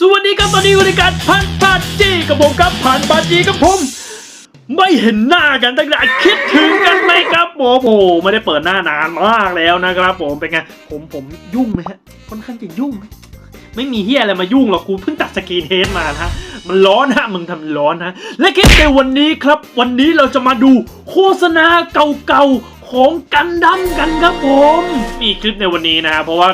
สวัสดีครับตอนนี้อยู่ในการพันปาจีกับผมครับผ่านปาจีกับผม ไม่เห็นหน้ากันตั้งแต่คิดถึงกันไหมครับผมโอ้โหไม่ได้เปิดหน้านานมากแล้วนะครับ ผมเป็นไงผมผมยุ่งไหมฮะค่อนข้างจะยุ่งไหมไม่มีเฮียอะไรมายุ่งหรอกกูเพิ่งตัดสกรีนเฮดมานะฮะมันร้อนฮะมึงทำร้อนฮะและคลิปในวันนี้ครับ วันนี้เราจะมาดูโฆษณาเก่าๆของกันดั้มกันครับผม มีคลิปในวันนี้นะฮะเพราะว่า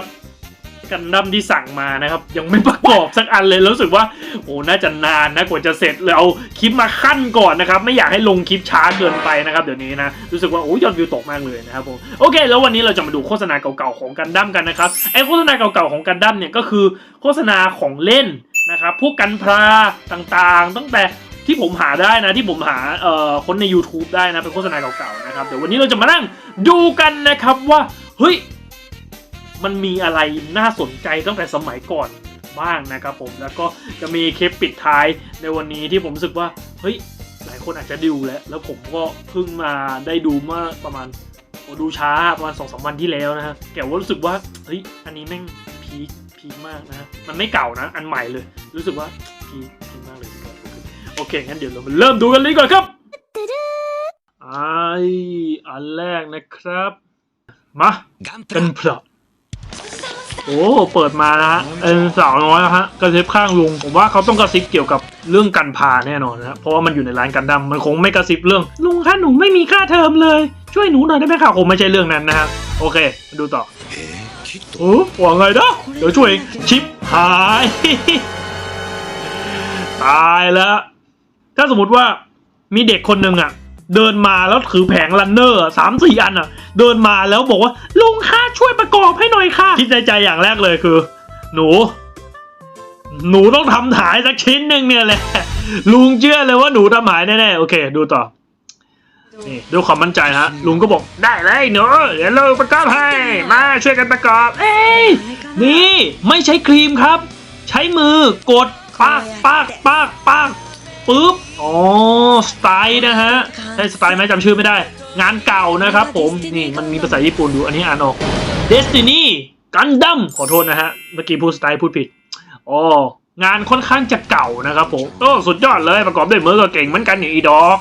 กันดั้มที่สั่งมานะครับ ยังไม่ประกอบสักอันเลยรู้สึกว่าโอ้น่าจะนานนะกว่าจะเสร็จเลยเอาคลิปมาขั้นก่อนนะครับ ไม่อยากให้ลงคลิปช้าเกินไปนะครับเดี๋ยวนี้นะรู้สึกว่าโอ้ยอดวิวตกมากเลยนะครับผมโอเค แล้ววันนี้เราจะมาดูโฆษณาเก่าๆของกันดั้มกันนะครับไอโฆษณาเก่าๆของกันดั้มเนี่ยก็คือโฆษณาของเล่นนะครับพวกกันพลาต่างๆ ตั้งแต่ที่ผมหาได้นะที่ผมหาเอ่อคนใน YouTube ได้นะเป็นโฆษณาเก่าๆนะครับเดี๋ยววันนี้เราจะมานั่งดูกันนะครับว่าเฮ้ย มันมีอะไรน่าสนใจตั้งแต่สมัยก่อนบ้างนะครับผมแล้วก็จะมีคลิปปิดท้ายในวันนี้ที่ผมรู้สึกว่าเฮ้ยหลายคนอาจจะดูแล้ว แล้วผมก็เพิ่งมาได้ดูเมื่อประมาณดูช้าประมาณสองสามวันที่แล้วนะฮะแต่ว่ารู้สึกว่าเฮ้ยอันนี้แม่งพีคพีคมากนะมันไม่เก่านะ อันใหม่เลย รู้สึกว่าพีคพีคมากเลยโอเคงั้นเดี๋ยวเราเริ่มดูกันเลยก่อนครับไออันแรกนะครับมาเป็นพลอะ โอ้เปิดมานะฮะเอ็นสาวน้อยนะฮะกระซิบข้างลุงผมว่าเขาต้องกระซิบเกี่ยวกับเรื่องกันพาแน่นอนนะครัเพราะว่ามันอยู่ในร้านกันดั้มันคงไม่กระซิบเรื่องลุงคะหนูไม่มีค่าเทอมเลย ช่วยหนูหน่อยได้ไหมคะคงไม่ใช่เรื่องนั้นนะครับโอเคดูต่อโอ้ว่าไงนะเดี๋ยวช่วยชิปหายตายแล้ว ถ้าสมมติว่ามีเด็กคนหนึ่งอะ เดินมาแล้วถือแผงรันเนอร์สามสี่อันอะ เดินมาแล้วบอกว่าลุงค่าช่วยประกอบให้หน่อยค่ะ คิดในใจอย่างแรกเลยคือ หนู หนูต้องทำหายสักชิ้นหนึ่งเนี่ยแหละลุงเชื่อเลยว่าหนูทำหายแน่ๆโอเค ดูต่อนี่ด้วยความมั่นใจนะฮะลุงก็บอกได้เลยหนูเดี๋ยวเราประกอบให้มาช่วยกันประกอบ เอ้ยนี่ไม่ใช้ครีมครับ ใช้มือกดปากปากปากปาก ปึ๊บ อ๋อ สไตล์นะฮะ ใช่สไตล์ไหมจำชื่อไม่ได้ งานเก่านะครับผม นี่มันมีภาษาญี่ปุ่นอยู่อันนี้อ่านออก Destiny Gundam ขอโทษนะฮะ เมื่อกี้พูดสไตล์พูดผิด อ๋องานค่อนข้างจะเก่านะครับผมโอ้สุดยอดเลยประกอบด้วยมือก็เก่งเหมือนกันอย่างอีดอก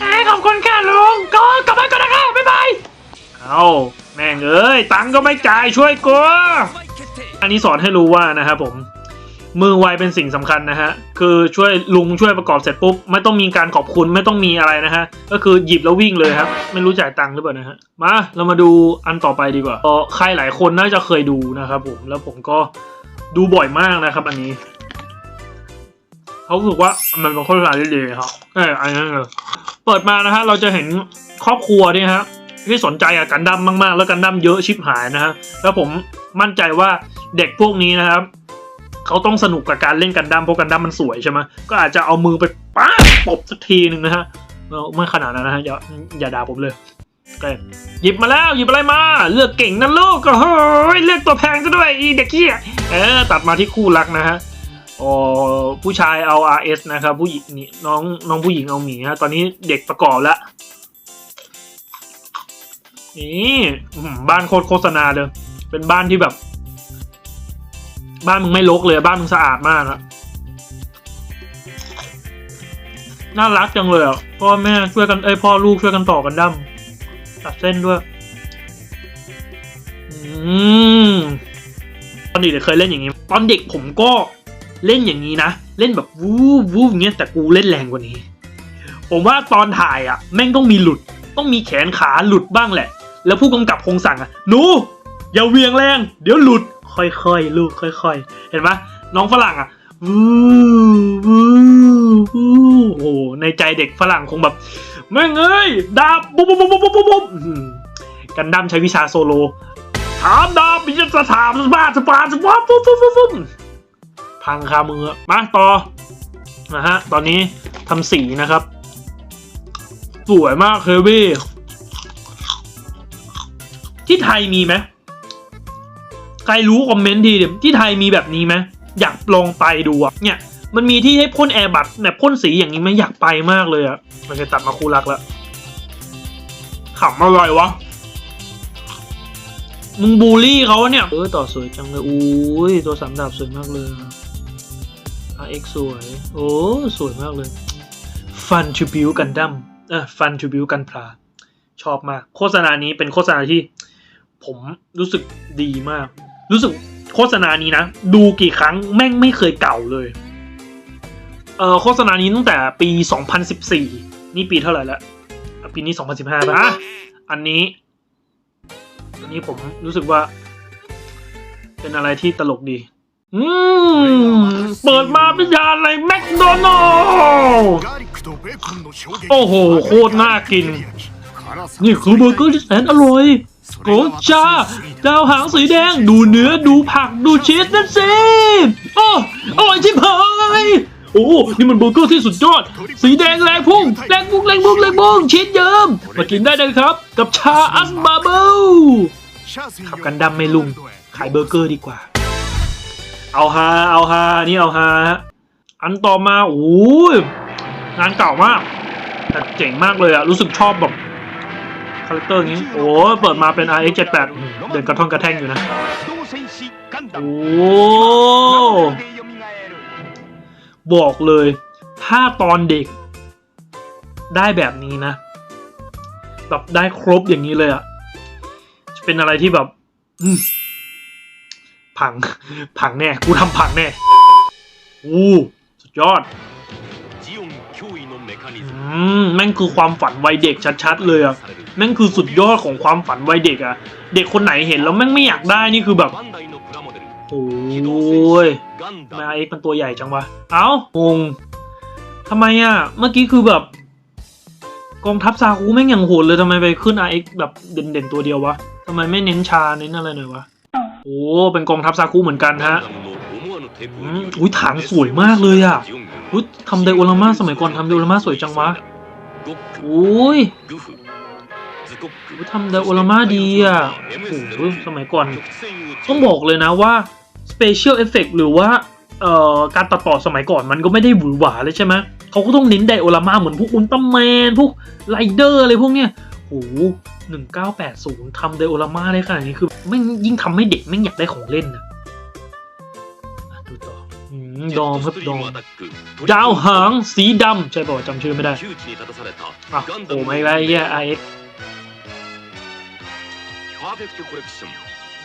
เอ้ยขอบคุณค่ะลุง ก็กลับบ้านก่อนนะคะบ๊ายบาย เอาแม่งเอ้ย ตังค์ก็ไม่จ่ายช่วยกู決定อันนี้สอนให้รู้ว่านะครับผม มือไวเป็นสิ่งสำคัญนะฮะ คือช่วยลุงช่วยประกอบเสร็จปุ๊บ ไม่ต้องมีการขอบคุณไม่ต้องมีอะไรนะฮะ ก็คือหยิบแล้ววิ่งเลยครับ ไม่รู้จ่ายตังค์หรือเปล่านะฮะ มาเรามาดูอันต่อไปดีกว่าเออใครหลายคนน่าจะเคยดูนะครับผม แล้วผมก็ดูบ่อยมากนะครับ อันนี้เขาสึกว่ามันเป็นโฆษณาที่ดีครับเอออันนั้นเลยเปิดมานะฮะเราจะเห็นครอบครัวเนี่ยฮะที่สนใจอะกันดั้มมากๆ แล้วกันดั้มเยอะชิบหายนะฮะแล้วผมมั่นใจว่าเด็กพวกนี้นะครับ เขาต้องสนุกกับการเล่นกันดั้มเพราะกันดั้มมันสวยใช่ไหมก็อาจจะเอามือไปป้าบตบสักทีหนึ่งนะฮะไม่ขนาดนั้นนะฮะอย่าอย่าด่าผมเลยหยิบมาแล้วหยิบอะไรมา เลือกเก่งนะลูกก็เฮ้ยเลือกตัวแพงซะด้วยอีเด็กเกี้ยเออตัดมาที่คู่รักนะฮะอ๋อผู้ชายเอา RS นะครับผู้หญิงน้องน้องผู้หญิงเอาหมีฮะตอนนี้เด็กประกอบแล้วนี่บ้านโคตรโฆษณาเลยเป็นบ้านที่แบบ บ้านมึงไม่รกเลยบ้านมึงสะอาดมากอะน่ารักจังเลยอะพ่อแม่ช่วยกันเอ้ยพ่อลูกช่วยกันต่อกันดั้มตัดเส้นด้วยอืมตอนเด็กเคยเล่นอย่างนี้ ตอนเด็กผมก็เล่นอย่างนี้นะ เล่นแบบวูบวูบอย่างเงี้ยแต่กูเล่นแรงกว่านี้ ผมว่าตอนถ่ายอะ แม่งต้องมีหลุด ต้องมีแขนขาหลุดบ้างแหละ แล้วผู้กำกับคงสั่งอะหนูอย่าเวียงแรง เดี๋ยวหลุด ค่อยๆลูกค่อย ๆ เห็นไหมน้องฝรั่งอะวูวูวูโอ้ในใจเด็กฝรั่งคงแบบแม่งเอ้ยดาบปุ๊บปุ๊บปุ๊บปุ๊บปุ๊บปุ๊บกันดั้มใช้วิชาโซโลถามดาบมิจะถามสปาสปาสปาปุ๊บปุ๊บปุ๊บปุ๊บพังคามือมาต่อนะฮะตอนนี้ทำสีนะครับ สวยมากเควี่ที่ไทยมีไหม ใครรู้คอมเมนต์ทีเดี๋ยวที่ไทยมีแบบนี้ไหมอยากลองไปดูอะเนี่ยมันมีที่ให้พ่นแอร์บัตแบบพ่นสีอย่างนี้ไหมอยากไปมากเลยอะมันจะตัดมาคู่รักแล้วขำอะไรวะมึงบูลลี่เขาเนี่ยเออต่อสวยจังเลยอุ้ยตัวสามดาบสวยมากเลย RX สวย โอ้ สวยมากเลย Fun to build Gundam เอะ Fun to build กันพลาชอบมาก โฆษณานี้เป็นโฆษณาที่ผมรู้สึกดีมาก รู้สึกโฆษณานี้นะ ดูกี่ครั้งแม่งไม่เคยเก่าเลย เออโฆษณานี้ตั้งแต่ปี 2014 นี่ปีเท่าไหร่ละปีนี้ 2015นะอันนี้ อันนี้ผมรู้สึกว่า เป็นอะไรที่ตลกดี อืม เปิดมาเป็นยาอะไรแมคโดนัลโอ้โห โคตรน่ากิน นี่คือเบอร์เกอร์ที่แสนอร่อย โกชาดาวหางสีแดงดูเนื้อดูผักดูชีสนั่นสิโอ้อร่อยชิบหายโอ้นี่มันเบอร์เกอร์ที่สุดยอด สีแดงแรงพุ่งแรงพุ่งแรงพุ่งแรงพุ่งชีสเยิ้มมากินได้เลยครับ กับชาอัสบาเบิลขับกันดำไม่ลุงขายเบอร์เกอร์ดีกว่า เอาฮาเอาฮานี่เอาฮาฮะอันต่อมาโอ้ยงานเก่ามากแต่เจ๋งมากเลยอะรู้สึกชอบแบบ คาแรคเตอร์นี้ โอ้เปิดมาเป็น RX 78เดินกระท่อนกระแท่งอยู่นะ โอ้บอกเลย ถ้าตอนเด็ก ได้แบบนี้นะ แบบได้ครบอย่างนี้เลยอะจะเป็นอะไรที่แบบผัง ผังแน่ กูทำผังแน่ อู้สุดยอดอืมแม่งคือความฝันวัยเด็กชัดๆเลยอะ แม่นคือสุดยอดของความฝันวัยเด็กอะเด็กคนไหนเห็นแล้วแม่งไม่อยากได้นี่คือแบบโอ้ยมาเอ็กป็นตัวใหญ่จังวะ เอ้างงทำไมอะเมื่อกี้คือแบบ กองทัพซาคูแม่งอย่างโหดเลยทำไมไปขึ้น RX แบบเด่นๆตัวเดียววะทำไมไม่เน้นชาเน้นอะไรหน่อยวะ โอ้ เป็นกองทัพซาคูเหมือนกันฮะอุ้ยฐานสวยมากเลยอะอุ้ทำไดโอลามาสมัยก่อนทำไดโอลามาสวยจังวะอุ้ย ทำไดโอลามาดีอะโอ้โหสมัยก่อน ต้องบอกเลยนะว่า Special Effect หรือว่าเอ่อการตัดต่อสมัยก่อนมันก็ไม่ได้หวือหวาเลยใช่ไหมเขาก็ต้องเน้นไดโอลามาเหมือนพวกอุลตร้าแมน พวกไรเดอร์อะไรพวกเนี้ยโอ้หหนึ่งเก้าแปดศูนย์ทำไดโอลามาได้ขนาดนี้คือไม่ยิ่งทำให้เด็กไม่อยากได้ของเล่นนะดูต่อดอมครับดอมดาวหางสีดำใช่ป่ะจำชื่อไม่ได้อ้าโอ้ไม่ไรแย่ไอ้ ーフェクトコレクション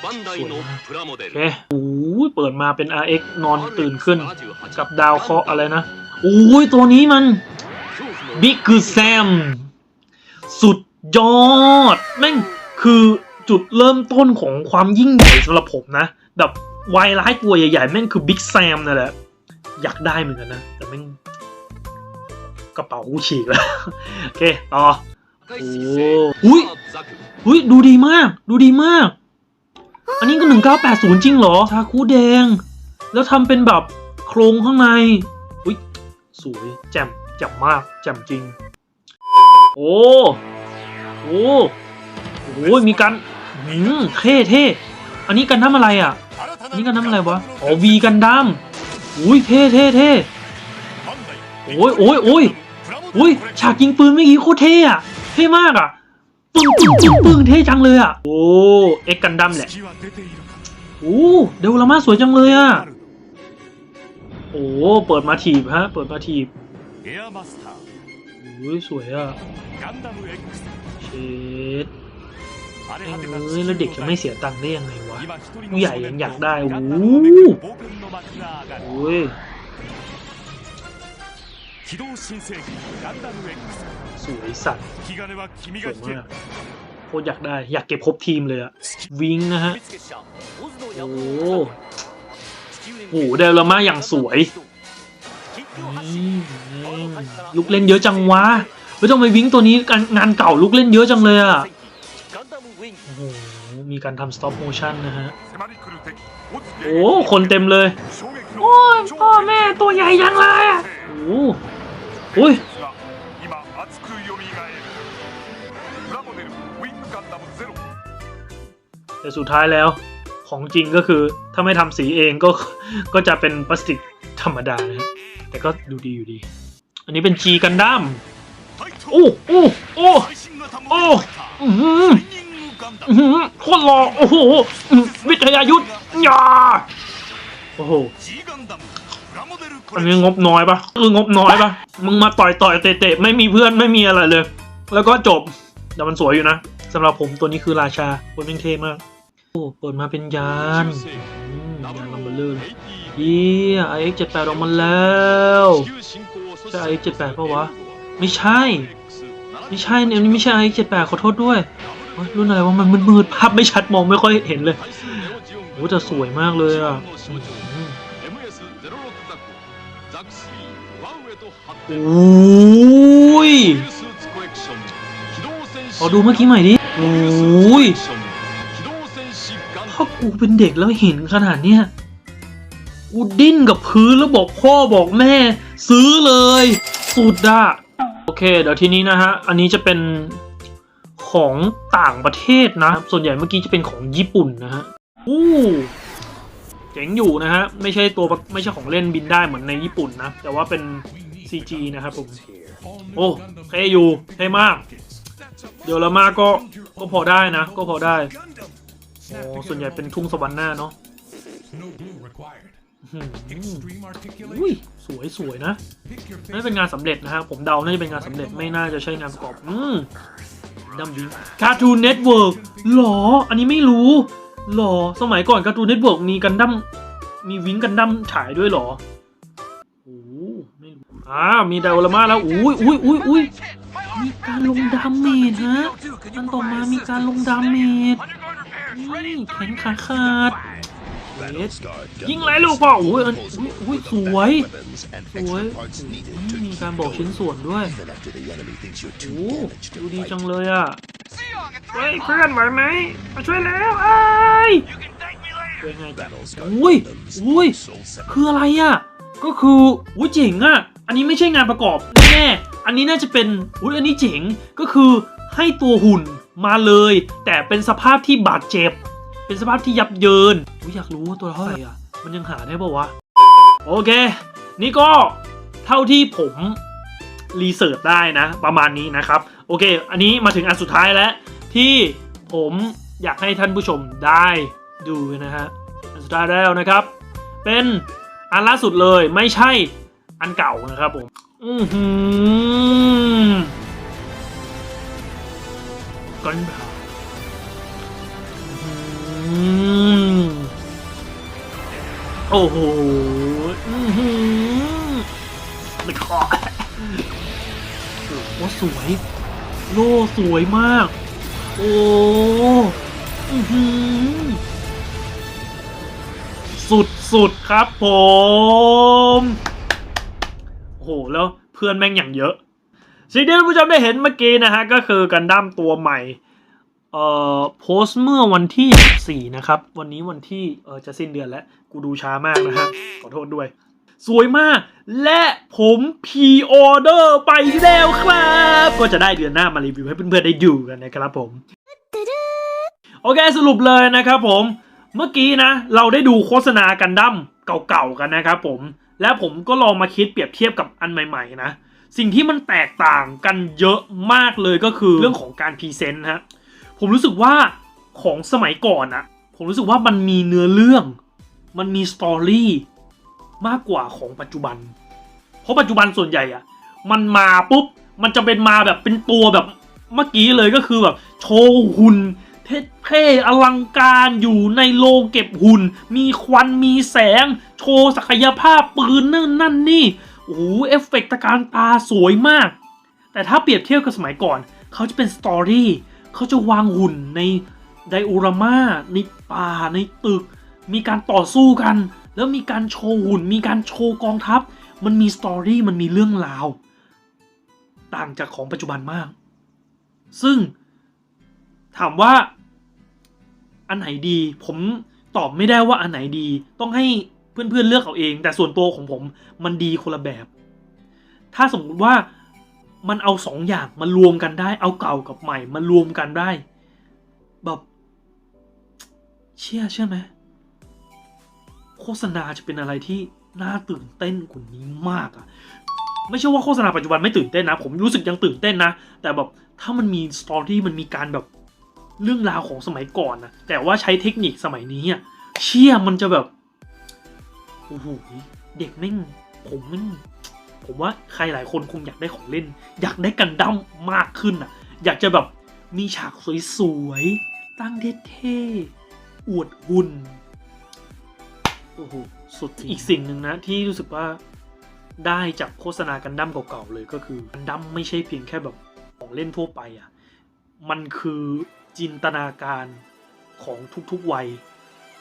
バンダイのプラモデ โอ ル เคโอ้ยเปิดมาเป็น RX นอนตื่นขึ้น 78 กับดาวเคราะห์อะไรนะโอ้ยตัวนี้มัน 恐怖の บิ๊กคือแซม สุดยอด แม่งคือจุดเริ่มต้นของความยิ่งใหญ่สำหรับผมนะ แบบวายร้ายตัวใหญ่ๆ แม่งคือบิ๊กแซมนั่นแหละ อยากได้เหมือนกันนะ แต่แม่งกระเป๋ากูฉีกแล้ว โอเค ต่อ 破壊 โอ้ 式星 อุ้ย ザクอุ้ยดูดีมาก ดูดีมาก อันนี้ก็ 1980 จริงเหรอชาคูแดง แล้วทำเป็นแบบโครงข้างในอุ้ยสวยแจ่มแจ่มมากแจ่มจริง โอ้โอ้โอ้ยมีการหืมเท่เท่อันนี้กันทำอะไรอะอันนี้กันทำอะไรวะอ๋อวีกันดั้มอุ้ยเท่เท่เท่โอ้ยโอ้ยโอ้ยอุ้ยฉากยิงปืนเมื่อกี้โคตรเท่อะเท่มากอะ ปึ้งปึ้งปึ้งปึ้งเท่จังเลยอะ โอ้ เอ็กกันดัมแหละ โอ้เดวลาม่าสวยจังเลยอะ โอ้ เปิดมาถีบฮะ เปิดมาถีบโอ้สวยอะเชดเอ้ยแล้วเด็กจะไม่เสียตังค์ได้ยังไงวะผู้ใหญ่ยังอยากได้ โอ้โห สวยสัตว์สวยมากโคตรอยากได้อยากเก็บครบทีมเลยอะวิงนะฮะโอ้โหเดลมาอย่างสวยลูกเล่นเยอะจังวะไม่ต้องไปวิงตัวนี้งานเก่าลูกเล่นเยอะจังเลยอะโอ้มีการทำสต็อปโมชั่นนะฮะ โอ้คนเต็มเลย โอ้พ่อแม่ตัวใหญ่ยังไลอ้โโอ้ย แต่สุดท้ายแล้วของจริงก็คือถ้าไม่ทำสีเองก็ก็จะเป็นพลาสติกธรรมดานะแต่ก็ดูดีอยู่ดี อันนี้เป็นจีกันดั้มโอ้โอ้โอ้โอ้โคตรหล่อโอ้โหวิทยายุทธ์ยาโอ้โหอันนี้งบน้อยปะคืองบน้อยปะมึงมาต่อยต่อยเตะไม่มีเพื่อนไม่มีอะไรเลย แล้วก็จบแต่มันสวยอยู่นะสำหรับผมตัวนี้คือราชาคนแม่งเท่มาก โอ้เปิดมาเป็นยานอืมยานลัมเบอร์เลอร์เยี่ยไอเอ็กเจ็ดแปดออกมาแล้วใช่ IX78 ปะวะ ไม่ใช่ ไม่ใช่เนี่ยนี่ไม่ใช่ไอเอ็กเจ็ดแปดขอโทษด้วยเฮ้ยรุ่นอะไรวะมันมืดๆภาพไม่ชัดมองไม่ค่อยเห็นเลยโอ้แต่สวยมากเลยอะอืมโอ้ยขอดูเมื่อกี้ใหม่ดิโอ้ย ถ้ากูเป็นเด็กแล้วเห็นขนาดเนี้ยกูดิ้นกับพื้นแล้วบอกพ่อบอกแม่ ซื้อเลย สุดอะโอเค เดี๋ยวทีนี้นะฮะ อันนี้จะเป็นของต่างประเทศนะ ส่วนใหญ่เมื่อกี้จะเป็นของญี่ปุ่นนะฮะอู้เจ๋งอยู่นะฮะ ไม่ใช่ตัวไม่ใช่ของเล่นบินได้เหมือนในญี่ปุ่นนะ แต่ว่าเป็น CG นะครับผม โอ้เท่อยู่เท่มาก เดี๋ยวละมาก็ก็พอได้นะ ก็พอได้ โอ้ส่วนใหญ่เป็นทุ่งสวรรค์หน้าเนาะ No glue required. อืม Extreme อุ้ย articulation. สวยสวยนะ Pick your น่าจะเป็นงานสำเร็จนะฮะผมเดาน่าจะเป็นงานสำเร็จไม่น่าจะใช่งานประกอบ อืมดัมบิงการ์ตูนเน็ตเวิร์กหรอ อันนี้ไม่รู้หรอ สมัยก่อนการ์ตูนเน็ตเวิร์กมีกันดั้มมีวิงกันดั้มฉายด้วยหรอโอ้ไม่รู้อ่ามีไดโอลามาแล้วอุ้ยอุ้ยอุ้ยอุ้ยมีการลงดาเมจฮะอันต่อมามีการลงดาเมจนี่ แขนขาขาดเวทยิงไรลูกพ่ออุ้ยอันอุ้ยอุ้ยสวยสวยอืมมีการบอกชิ้นส่วนด้วยโอ้ดูดีจังเลยอะเฮ้ยเพื่อนไหวไหมมาช่วยแล้วไอ้ยช่วยไงจ๊ะอุ้ยอุ้ยคืออะไรอะก็คืออุ้ยเจ๋งอะอันนี้ไม่ใช่งานประกอบแน่ๆอันนี้น่าจะเป็นอุ้ยอันนี้เจ๋งก็คือให้ตัวหุ่น มาเลย แต่เป็นสภาพที่บาดเจ็บ เป็นสภาพที่ยับเยินอยากรู้ว่าตัวเท่าไหร่อะ มันยังหาได้ป่าวะ โอเค นี่ก็เท่าที่ผมรีเสิร์ชได้นะ ประมาณนี้นะครับ โอเค อันนี้มาถึงอันสุดท้ายแล้ว ที่ผมอยากให้ท่านผู้ชมได้ดูนะฮะอันสุดท้ายแล้วนะครับ เป็นอันล่าสุดเลยไม่ใช่อันเก่านะครับผม อือหือ กันบาอืมโอ้โหไม่ขอโอ้โหสวย โล่สวยมาก โอ้สุดสุดครับผม โอ้โห แล้วเพื่อนแม่งอย่างเยอะ สิ่งที่ท่านผู้ชมได้เห็นเมื่อกี้นะฮะก็คือกันดั้มตัวใหม่เอ่อโพสต์เมื่อวันที่ 4 นะครับ วันนี้วันที่เออจะสิ้นเดือนแล้ว กูดูช้ามากนะฮะ ขอโทษด้วย สวยมาก และผมพีออเดอร์ไปแล้วครับ ก็จะได้เดือนหน้ามารีวิวให้เพื่อนๆได้ดูกันนะครับผม โอเคสรุปเลยนะครับผม เมื่อกี้นะ เราได้ดูโฆษณากันดั้มเก่าๆกันนะครับผม และผมก็ลองมาคิดเปรียบเทียบกับอันใหม่ ๆ นะ สิ่งที่มันแตกต่างกันเยอะมากเลยก็คือเรื่องของการพรีเซนต์ฮะผมรู้สึกว่าของสมัยก่อนอะผมรู้สึกว่ามันมีเนื้อเรื่อง มันมีสตอรี่มากกว่าของปัจจุบัน เพราะปัจจุบันส่วนใหญ่อะมันมาปุ๊บมันจะเป็นมาแบบเป็นตัวแบบเมื่อกี้เลยก็คือแบบโชว์หุ่นเท่ๆอลังการอยู่ในโรงเก็บหุ่น มีควันมีแสง โชว์ศักยภาพปืนนั่นนั่นนี่ โอ้โหเอฟเฟกต์ตะการตาสวยมาก แต่ถ้าเปรียบเทียบกับสมัยก่อน เขาจะเป็นสตอรี่เขาจะวางหุ่นในไดโอรามาในป่าในตึก มีการต่อสู้กัน แล้วมีการโชว์หุ่น มีการโชว์กองทัพ มันมีสตอรี่มันมีเรื่องราว ต่างจากของปัจจุบันมาก ซึ่งถามว่าอันไหนดี ผมตอบไม่ได้ว่าอันไหนดี ต้องให้ เพื่อนๆเลือกเอาเอง แต่ส่วนตัวของผมมันดีคนละแบบ ถ้าสมมติว่ามันเอาสองอย่างมารวมกันได้ เอาเก่ากับใหม่มารวมกันได้ แบบเชื่อเชื่อไหมโฆษณาจะเป็นอะไรที่น่าตื่นเต้นกว่านี้มากอะไม่ใช่ว่าโฆษณาปัจจุบันไม่ตื่นเต้นนะ ผมรู้สึกยังตื่นเต้นนะ แต่แบบถ้ามันมีสตอรี่มันมีการแบบเรื่องราวของสมัยก่อนนะแต่ว่าใช้เทคนิคสมัยนี้อะเชี่ยมันจะแบบ อ้โหเด็กแม่งผมแม่งผมว่าใครหลายคนคงอยากได้ของเล่น อยากได้กันดั้มมากขึ้นอะ อยากจะแบบมีฉากสวยๆ ตั้งเท่ๆอวดหุ่นโอ้โหสุดอีกสิ่งหนึ่งนะ ที่รู้สึกว่าได้จากโฆษณากันดั้มเก่าๆเลยก็คือกันดั้มไม่ใช่เพียงแค่แบบของเล่นทั่วไปอะ มันคือจินตนาการของทุกๆวัย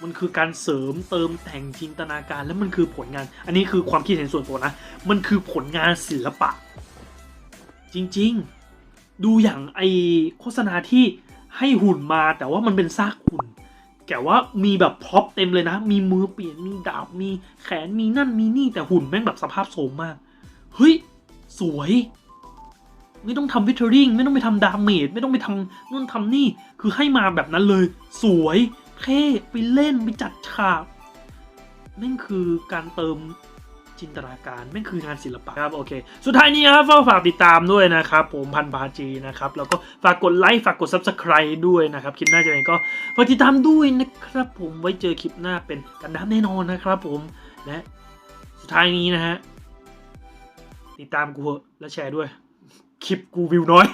มันคือการเสริมเติมแต่งจินตนาการและมันคือผลงาน อันนี้คือความคิดเห็นส่วนตัวนะ มันคือผลงานศิลปะ จริงๆ ดูอย่างไอโฆษณาที่ให้หุ่นมาแต่ว่ามันเป็นซากหุ่นแต่ว่ามีแบบพร็อพเต็มเลยนะ มีมือเปลี่ยนมีดาบมีแขนมีนั่นมีนี่แต่หุ่นแม่งแบบสภาพโสมมากเฮ้ยสวย ไม่ต้องทำวิเทอริงไม่ต้องไปทำดาเมจไม่ต้องไปทำนู่นทำนี่คือให้มาแบบนั้นเลย สวย เท่ไปเล่นไปจัดฉากแม่งคือการเติมจินตนาการแม่งคืองานศิลปะครับโอเค สุดท้ายนี้ครับฝากติดตามด้วยนะครับ ผมพันบาจีนะครับ แล้วก็ฝากกดไลค์ฝากกด subscribe ด้วยนะครับ คลิปหน้าจะเป็นก็ฝากติดตามด้วยนะครับ ผมไว้เจอคลิปหน้าเป็นกันดั้มแน่นอนนะครับ ผมและสุดท้ายนี้นะฮะติดตามกูและแชร์ด้วย คลิปกูวิวน้อย